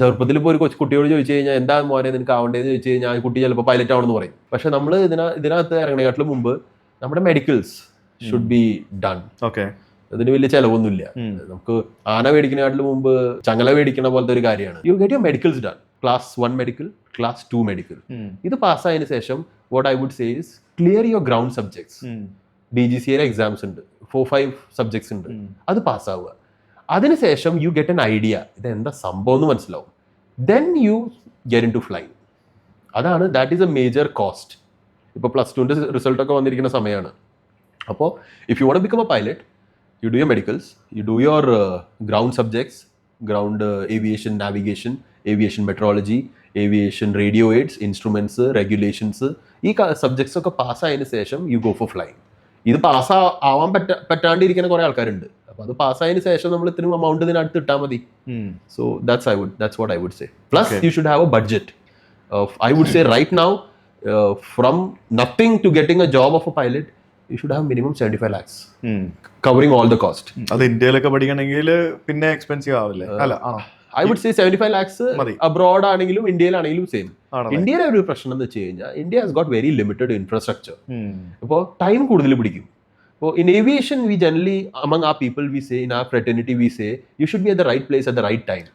ചെറുപ്പത്തിൽ ഇപ്പോൾ ഒരു കൊച്ചു കുട്ടിയോട് ചോദിച്ചു കഴിഞ്ഞാൽ എന്താ മോനെ നിനക്ക് ആവണ്ടേന്ന് ചോദിച്ചു കഴിഞ്ഞാൽ ആ കുട്ടി ചിലപ്പോൾ പൈലറ്റ് ആവണമെന്ന് പറയും. പക്ഷെ നമ്മൾ ഇതിന ഇതിനകത്ത് ഇറങ്ങണേക്കാട്ടിലും മുമ്പ് നമ്മുടെ medicals should be done okay അതിന് വലിയ ചിലവൊന്നുമില്ല. നമുക്ക് ആന മേടിക്കുന്നതിനാട്ടിലും മുമ്പ് ചങ്ങല മേടിക്കണ പോലത്തെ ഒരു കാര്യമാണ്. You get your medicals done class one medical class two medical ഇത് പാസ്സായതിനു ശേഷം what I would say is clear your ground subjects D G സിയിലെ എക്സാംസ് ഉണ്ട്. ഫോർ ഫൈവ് സബ്ജക്ട്സ് ഉണ്ട്. അത് പാസ്സാവുക. അതിനുശേഷം യു ഗെറ്റ് എൻ ഐഡിയ ഇത് എന്താ സംഭവം എന്ന് മനസ്സിലാവും. Then you get in to fly അതാണ് that is a major cost ഇപ്പോൾ പ്ലസ് ടുവിന്റെ റിസൾട്ടൊക്കെ വന്നിരിക്കുന്ന സമയമാണ് അപ്പോൾ if you want become a pilot you do you medicals you do your ground subjects ground aviation navigation aviation meteorology aviation radio aids instruments regulations ഈ subjects ഒക്കെ പാസ്സായതിനു ശേഷം യു ഗോ ഫോർ ഫ്ലൈ ഇത് പാസ് ആവാൻ പറ്റ പറ്റാണ്ടിരിക്കുന്ന കുറേ ആൾക്കാരുണ്ട്. അപ്പൊ അത് പാസ് പാസ്സായതിന് ശേഷം നമ്മൾ ഇത്രയും എമൗണ്ട് ഇതിനടുത്ത് ഇട്ടാൽ മതി. So that's I would that's what I would say plus you should have a budget I would say right now from nothing to getting a job of a pilot you should have minimum seventy five lakhs covering all the cost അത് ഇന്ത്യയിലൊക്കെ പഠിക്കണമെങ്കിൽ പിന്നെ expensive ആവില്ല? Uh, അല്ല I would say seventy five lakhs abroad ആണെങ്കിലും ഇന്ത്യയിലാണെങ്കിലും same ഇന്ത്യയിലെ ഒരു പ്രശ്നം എന്ന് വെച്ച് കഴിഞ്ഞാൽ India has got very limited infrastructure ഇപ്പോൾ ടൈം കൂടുതൽ പിടിക്കും. So in aviation, we generally, among our people, we say, in our fraternity, we say, you should be at the right place at the right time.